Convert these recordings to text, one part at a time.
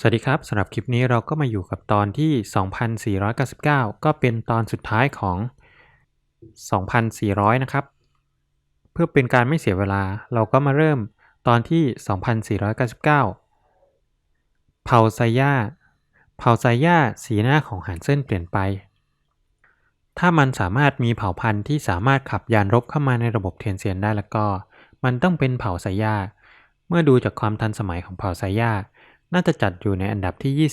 สวัสดีครับสำหรับคลิปนี้เราก็มาอยู่กับตอนที่ 2499 ก็เป็นตอนสุดท้ายของ 2400 นะครับ เพื่อเป็นการไม่เสียเวลาเราก็มาเริ่มตอนที่ 2499 เผาไซย่าเผาไซย่าสีหน้าของหันเส้นเปลี่ยนไป ถ้ามันสามารถมีเผ่าพันธุ์ที่สามารถขับยานรบเข้ามาในระบบเทียนเซียนได้แล้วก็ มันต้องเป็นเผ่าไซย่าเมื่อดูจากความทันสมัยของเผ่าไซย่า น่าจะจัดอยู่ในอันดับที่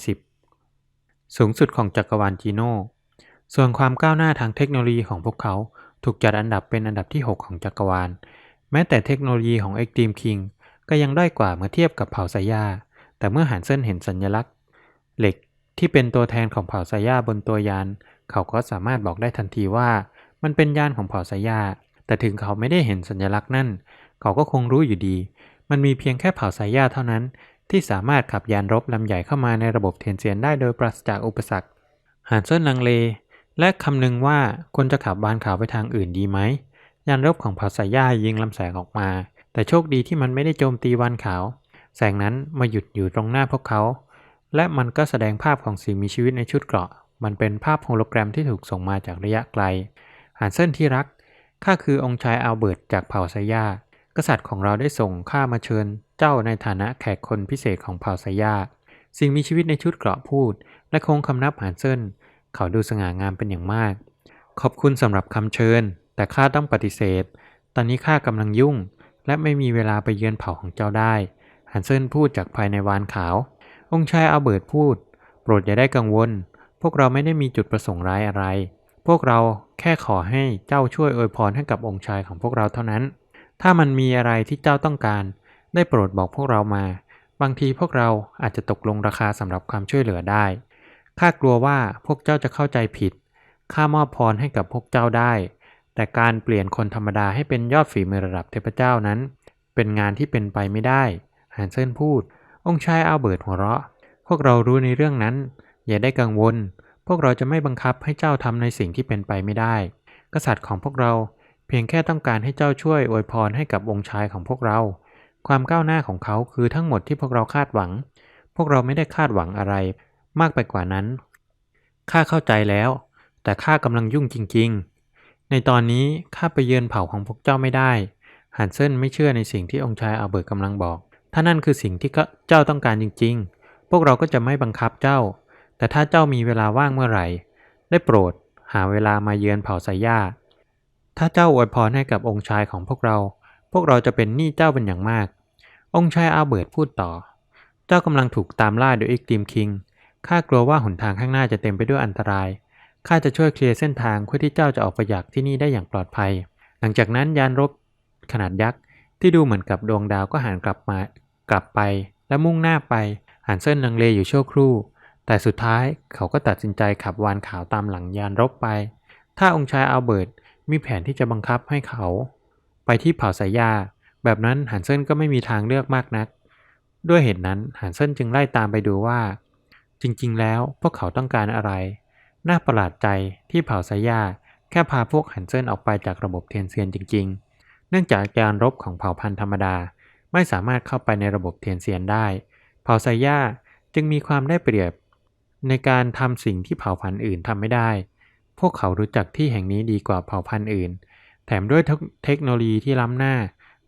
20 สูงสุดของจักรวาลจีโน่ส่วนความก้าวหน้าทางเทคโนโลยีของพวกเขาถูกจัดอันดับเป็นอันดับที่ 6 ของจักรวาล แม้แต่เทคโนโลยีของ Extreme King ก็ยังด้อยกว่าเมื่อเทียบกับเผ่าไซยา แต่เมื่อหันเส้นเห็นสัญลักษณ์ เหล็กที่เป็นตัวแทนของเผ่าไซยาบนตัวยาน เขาก็สามารถบอกได้ทันทีว่า มันเป็นยานของเผ่าไซยา แต่ถึงเขาไม่ได้เห็นสัญลักษณ์นั่น เขาก็คงรู้อยู่ดี มันมีเพียงแค่เผ่าไซยาเท่านั้น ที่สามารถขับยานรบลำใหญ่เข้ามาในระบบเทียนเซียนได้โดยปราศจากอุปสรรค หานเซินลังเล และคำนึงว่าควรจะขับบานขาวไปทางอื่นดีไหม ยานรบของเผ่าสายย่ายิงลำแสงออกมา แต่โชคดีที่มันไม่ได้โจมตีวานขาว แสงนั้นมาหยุดอยู่ตรงหน้าพวกเขา และมันก็แสดงภาพของสิ่งมีชีวิตในชุดเกราะ มันเป็นภาพโฮโลแกรมที่ถูกส่งมาจากระยะไกล หานเซินที่รักข้าคือองค์ชายอัลเบิร์ตจากเผ่าสายย่า กษัตริย์ของเราได้ส่งข้ามาเชิญเจ้าในฐานะแขกคนพิเศษของเผ่าไซยา สิ่งมีชีวิตในชุดเกราะพูด และคงคำนับหานเซินเขาดูสง่างามเป็นอย่างมาก ขอบคุณสำหรับคำเชิญ แต่ข้าต้องปฏิเสธ ตอนนี้ข้ากำลังยุ่ง และไม่มีเวลาไปเยือนเผ่าของเจ้าได้ฮันเซินพูดจากภายในวานขาว องค์ชายอัลเบิร์ตพูด โปรดอย่าได้กังวล พวกเราไม่ได้มีจุดประสงค์ร้ายอะไร พวกเราแค่ขอให้เจ้าช่วยอวยพรให้กับองค์ชายของพวกเราเท่านั้น ถ้ามันมีอะไรที่เจ้าต้องการ ได้โปรดบอกพวกเรามา บางทีพวกเราอาจจะตกลงราคาสำหรับความช่วยเหลือได้ ข้ากลัวว่าพวกเจ้าจะเข้าใจผิด ข้ามอบพรให้กับพวกเจ้าได้ แต่การเปลี่ยนคนธรรมดาให้เป็นยอดฝีมือระดับเทพเจ้านั้น เป็นงานที่เป็นไปไม่ได้ฮันเซนพูด องค์ชายอัลเบิร์ตหัวเราะ พวกเรารู้ในเรื่องนั้น อย่าได้กังวล พวกเราจะไม่บังคับให้เจ้าทำในสิ่งที่เป็นไปไม่ได้ กษัตริย์ของพวกเรา พียงแค่ต้องการให้เจ้าช่วยอวยพรให้กับองค์ชายของพวกเรา ความก้าวหน้าของเขาคือทั้งหมดที่พวกเราคาดหวัง พวกเราไม่ได้คาดหวังอะไร มากไปกว่านั้น ข้าเข้าใจแล้ว แต่ข้ากำลังยุ่งจริง ๆ ในตอนนี้ข้าไปเยือนเผ่าของพวกเจ้าไม่ได้ฮันเซนไม่เชื่อในสิ่งที่องค์ชายอัลเบิร์ตกำลังบอก ถ้านั่นคือสิ่งที่เจ้าต้องการจริง ๆ พวกเราก็จะไม่บังคับเจ้า แต่ถ้าเจ้ามีเวลาว่างเมื่อไหร่ ได้โปรด หาเวลามาเยือนเผ่าไซย่า ถ้าเจ้าอวยพรให้กับองค์ชายของพวกเรา พวกเราจะเป็นหนี้เจ้าเป็นอย่างมาก องค์ชายอาเบิร์ตพูดต่อ เจ้ากำลังถูกตามล่าโดยอีกตีมคิง ข้ากลัวว่าหนทางข้างหน้าจะเต็มไปด้วยอันตราย ข้าจะช่วยเคลียร์เส้นทางเพื่อที่เจ้าจะออกไปจากที่นี่ได้อย่างปลอดภัย หลังจากนั้นยานรบขนาดยักษ์ที่ดูเหมือนกับดวงดาวก็หันกลับมากลับไป และมุ่งหน้าไปหันเส้นลังเลอยู่ชั่วครู่ แต่สุดท้ายเขาก็ตัดสินใจขับวานขาวตามหลังยานรบไป ถ้าองค์ชายอัลเบิร์ต มีแผนที่จะบังคับให้เขา ไปที่เผ่าสายยา แบบนั้นหันเซินก็ไม่มีทางเลือกมากนัก ด้วยเหตุนั้นหันเซินจึงไล่ตามไปดูว่า จริงๆ แล้วพวกเขาต้องการอะไร น่าประหลาดใจที่เผ่าสายยาแค่พาพวกหันเซินออกไปจากระบบเทียนเซียนจริง ๆ เนื่องจากการรบของเผ่าพันธุ์ธรรมดา ไม่สามารถเข้าไปในระบบเทียนเซียนได้ เผ่าสายยาจึงมีความได้เปรียบ ในการทำสิ่งที่เผ่าพันธุ์อื่นทำไม่ได้ พวกเขารู้จักที่แห่งนี้ดีกว่าเผ่าพันธุ์อื่น แถมด้วยเทคโนโลยีที่ล้ำหน้า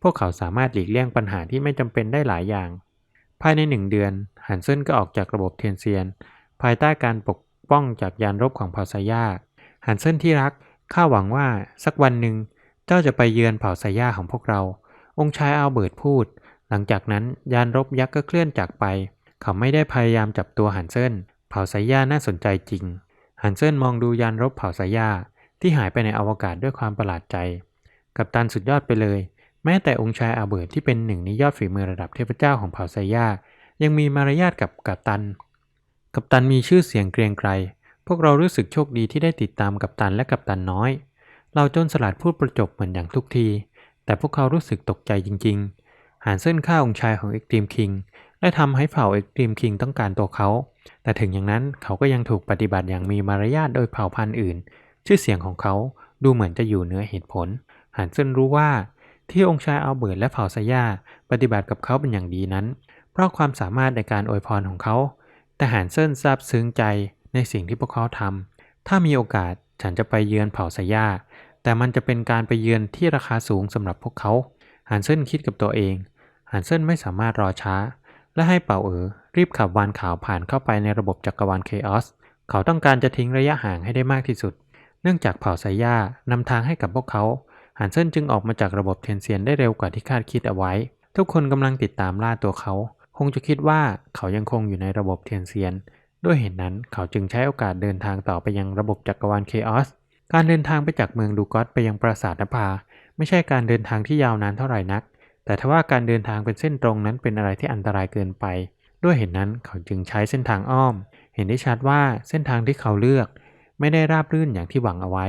พวกเขาสามารถหลีกเลี่ยงปัญหาที่ไม่จำเป็นได้หลายอย่าง ภายในหนึ่งเดือนฮันเซินก็ออกจากระบบเทียนเซียน ภายใต้การปกป้องจากยานรบของเผ่าไซย่าฮันเซินที่รักข้าหวังว่าสักวันหนึ่งเจ้าจะไปเยือนเผ่าไซย่าของพวกเรา องค์ชายอัลเบิร์ตพูด หลังจากนั้นยานรบยักษ์ก็เคลื่อนจากไป เขาไม่ได้พยายามจับตัวฮันเซินเผ่าไซย่าน่าสนใจจริง ฮันเซินมองดูยานรบเผ่าไซย่าที่หายไปในอวกาศด้วยความประหลาดใจ กับตันสุดยอดไปเลย แม้แต่องค์ชายอาเบิร์ตที่เป็นหนึ่งในยอดฝีมือระดับเทพเจ้าของเผ่าไซย่ายังมีมารยาทกับกัปตัน กัปตันมีชื่อเสียงเกรียงไกร พวกเรารู้สึกโชคดีที่ได้ติดตามกัปตันและกัปตันน้อย เราจนสลัดพูดประจบเหมือนอย่างทุกที แต่พวกเขารู้สึกตกใจจริง ๆ หานเส้นข้าองค์ชายของเอ็กตรีมคิงและทำให้เผ่าเอ็กตรีมคิงต้องการตัวเขา แต่ถึงอย่างนั้นเขาก็ยังถูกปฏิบัติอย่างมีมารยาทโดยเผ่าพันธุ์อื่น ชื่อเสียงของเขาดูเหมือนจะอยู่เหนือเหตุผล หันเซินรู้ว่า ที่องค์ชายอัลเบิร์ตและเผ่าซาย่าปฏิบัติกับเขาเป็นอย่างดีนั้น เพราะความสามารถในการอวยพรของเขา แต่หานเซินซาบซึ้งใจในสิ่งที่พวกเขาทำถ้ามีโอกาสฉันจะไปเยือนเผ่าไซย่าแต่มันจะเป็นการไปเยือนที่ราคาสูงสำหรับพวกเขาหานเซินคิดกับตัวเองหานเซินไม่สามารถรอช้า และให้เป่าเอ๋อรีบขับวานขาวผ่านเข้าไปในระบบจักรวาลเคออส เขาต้องการจะทิ้งระยะห่างให้ได้มากที่สุด เนื่องจากเผ่าไซย่านำทางให้กับพวกเขาหานเซินจึงออกมาจากระบบเทียนเซียนได้เร็วกว่าที่คาดคิดเอาไว้ ทุกคนกำลังติดตามล่าตัวเขา คงจะคิดว่าเขายังคงอยู่ในระบบเทียนเซียน ด้วยเหตุนนั้นเขาจึงใช้โอกาสเดินทางต่อไปยังระบบจักรวาลเคออส การเดินทางไปจากเมืองดูกอสไปยังปราสาทนภา ไม่ใช่การเดินทางที่ยาวนานเท่าไหร่นัก แต่ทว่าการเดินทางเป็นเส้นตรงนั้นเป็นอะไรที่อันตรายเกินไป ด้วยเหตุนนั้นเขาจึงใช้เส้นทางอ้อม เห็นได้ชัดว่าเส้นทางที่เขาเลือก ไม่ได้ราบรื่นอย่างที่หวังเอาไว้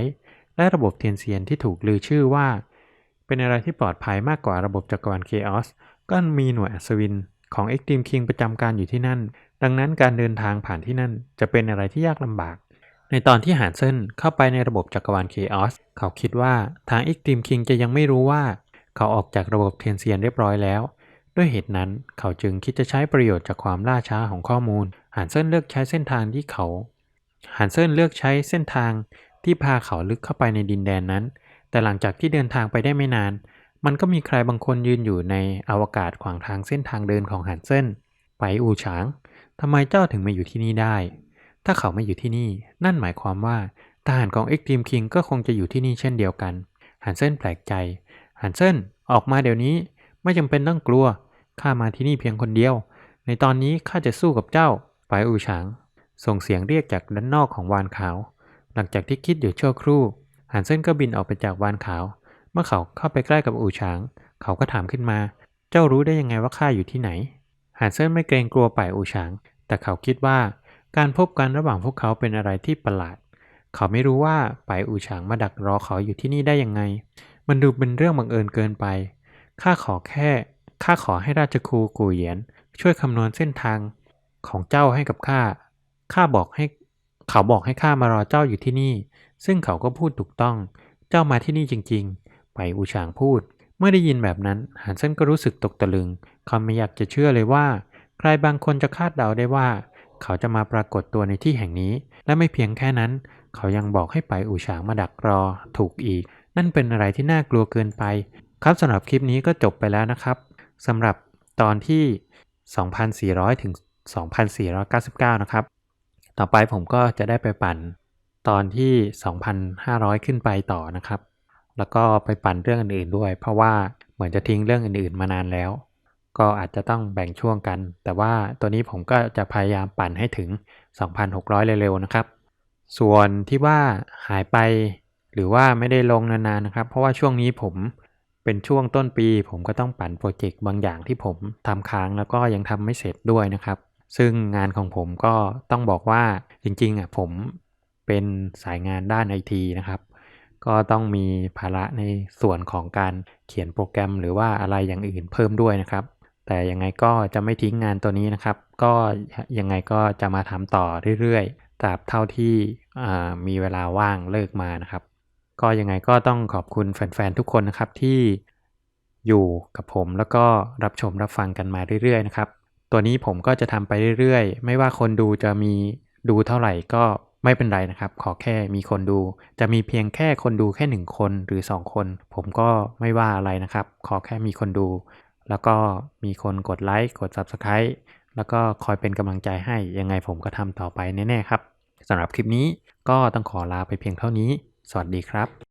และระบบเทียนเซียนที่ถูกลือชื่อว่า เป็นอะไรที่ปลอดภัยมากกว่าระบบจักรวาลเคออสก็มีหน่วยอัศวินของ Extreme King ประจำการอยู่ที่นั่น ดังนั้นการเดินทางผ่านที่นั่นจะเป็นอะไรที่ยากลำบาก ในตอนที่หานเซินเข้าไปในระบบจักรวาลเคออสเขาคิดว่าทาง Extreme King จะยังไม่รู้ว่า เขาออกจากระบบเทียนเซียนเรียบร้อยแล้ว ด้วยเหตุนั้นเขาจึงคิดจะใช้ประโยชน์จากความล่าช้าของข้อมูลหานเซินเลือกใช้เส้นทางที่เขาหานเซินเลือกใช้เส้นทางที่พาเขาลึกเข้าไปในดินแดนนั้น แต่หลังจากที่เดินทางไปได้ไม่นาน มันก็มีใครบางคนยืนอยู่ในอวกาศขวางทางเส้นทางเดินของหานเซินไปอูฉางทำไมเจ้าถึงมาอยู่ที่นี่ได้ ถ้าเขาไม่อยู่ที่นี่ นั่นหมายความว่าทหารของเอ็กตรีมคิงก็คงจะอยู่ที่นี่เช่นเดียวกันฮันเซนแปลกใจ ฮันเซนออกมาเดี๋ยวนี้ไม่จำเป็นต้องกลัว ข้ามาที่นี่เพียงคนเดียว ในตอนนี้ข้าจะสู้กับเจ้าไปอูฉาง ส่งเสียงเรียกจากด้านนอกของวานขาว หลังจากที่คิดอยู่ชั่วครู่ฮันเซนก็บินออกไปจากวานขาว เมื่อเขาเข้าไปใกล้กับอูฉาง เขาก็ถามขึ้นมา เจ้ารู้ได้ยังไงว่าข้าอยู่ที่ไหนฮันเซนไม่เกรงกลัวป่ายอูฉาง แต่เขาคิดว่าการพบกันระหว่างพวกเขาเป็นอะไรที่ประหลาด เขาไม่รู้ว่าป่ายอูฉางมาดักรอเขาอยู่ที่นี่ได้ยังไง มันดูเป็นเรื่องบังเอิญเกินไป ข้าขอแค่ข้าขอให้ราชครูกูเหยียน ช่วยคำนวณเส้นทางของเจ้าให้กับข้า ข้าบอกให้เขาบอกให้ข้ามารอเจ้าอยู่ที่นี่ ซึ่งเขาก็พูดถูกต้อง เจ้ามาที่นี่จริงๆ ไปอูฉางพูด เมื่อได้ยินแบบนั้นฮันเซนก็รู้สึกตกตะลึง เขาไม่อยากจะเชื่อเลยว่า ใครบางคนจะคาดเดาได้ว่า เขาจะมาปรากฏตัวในที่แห่งนี้ และไม่เพียงแค่นั้น เขายังบอกให้ไปอูฉางมาดักรอ ถูกอีก นั่นเป็นอะไรที่น่ากลัวเกินไป ครับสำหรับคลิปนี้ก็จบไปแล้วนะครับสำหรับตอนที่ 2,400 ถึง 2,499 นะครับ ต่อไปผมก็จะได้ไปปั่นตอนที่ 2,500 ขึ้นไปต่อนะครับ แล้วก็ไปปั่นเรื่องอื่นๆด้วย เพราะว่าเหมือนจะทิ้งเรื่องอื่นๆมานานแล้ว ก็อาจจะต้องแบ่งช่วงกัน แต่ว่าตัวนี้ผมก็จะพยายามปั่นให้ถึง 2,600 เร็วๆนะครับ ส่วนที่ว่าหายไป หรือว่าไม่ได้ลงนานๆนะครับ เพราะว่าช่วงนี้ผมเป็นช่วงต้นปี ผมก็ต้องปั่นโปรเจกต์บางอย่างที่ผมทำค้างแล้วก็ยังทำไม่เสร็จด้วยนะครับ ซึ่งงานของผมก็ต้องบอกว่าจริงๆอะผมเป็นสายงานด้านไอทีนะครับ ก็ต้องมีภาระในส่วนของการเขียนโปรแกรม หรือว่าอะไรอย่างอื่นเพิ่มด้วยนะครับ แต่ยังไงก็จะไม่ทิ้งงานตัวนี้นะครับ ก็ยังไงก็จะมาทำต่อเรื่อยๆตราบเท่าที่มีเวลาว่างเลิกมานะครับ ก็ยังไงก็ต้องขอบคุณแฟนๆทุกคนนะครับที่อยู่กับผมแล้วก็รับชมรับฟังกันมาเรื่อยๆนะครับ ตัวนี้ผมก็จะทำไปเรื่อยๆ ไม่ว่าคนดูจะมีดูเท่าไหร่ก็ไม่เป็นไรนะครับ ขอแค่มีคนดู จะมีเพียงแค่คนดูแค่หนึ่งคนหรือ 2 คน ผมก็ไม่ว่าอะไรนะครับ ขอแค่มีคนดู แล้วก็มีคนกดไลค์กด Subscribe แล้วก็คอยเป็นกำลังใจให้ยังไงผมก็ทำต่อไปแน่ๆครับสำหรับคลิปนี้ก็ต้องขอลาไปเพียงเท่านี้ สวัสดีครับ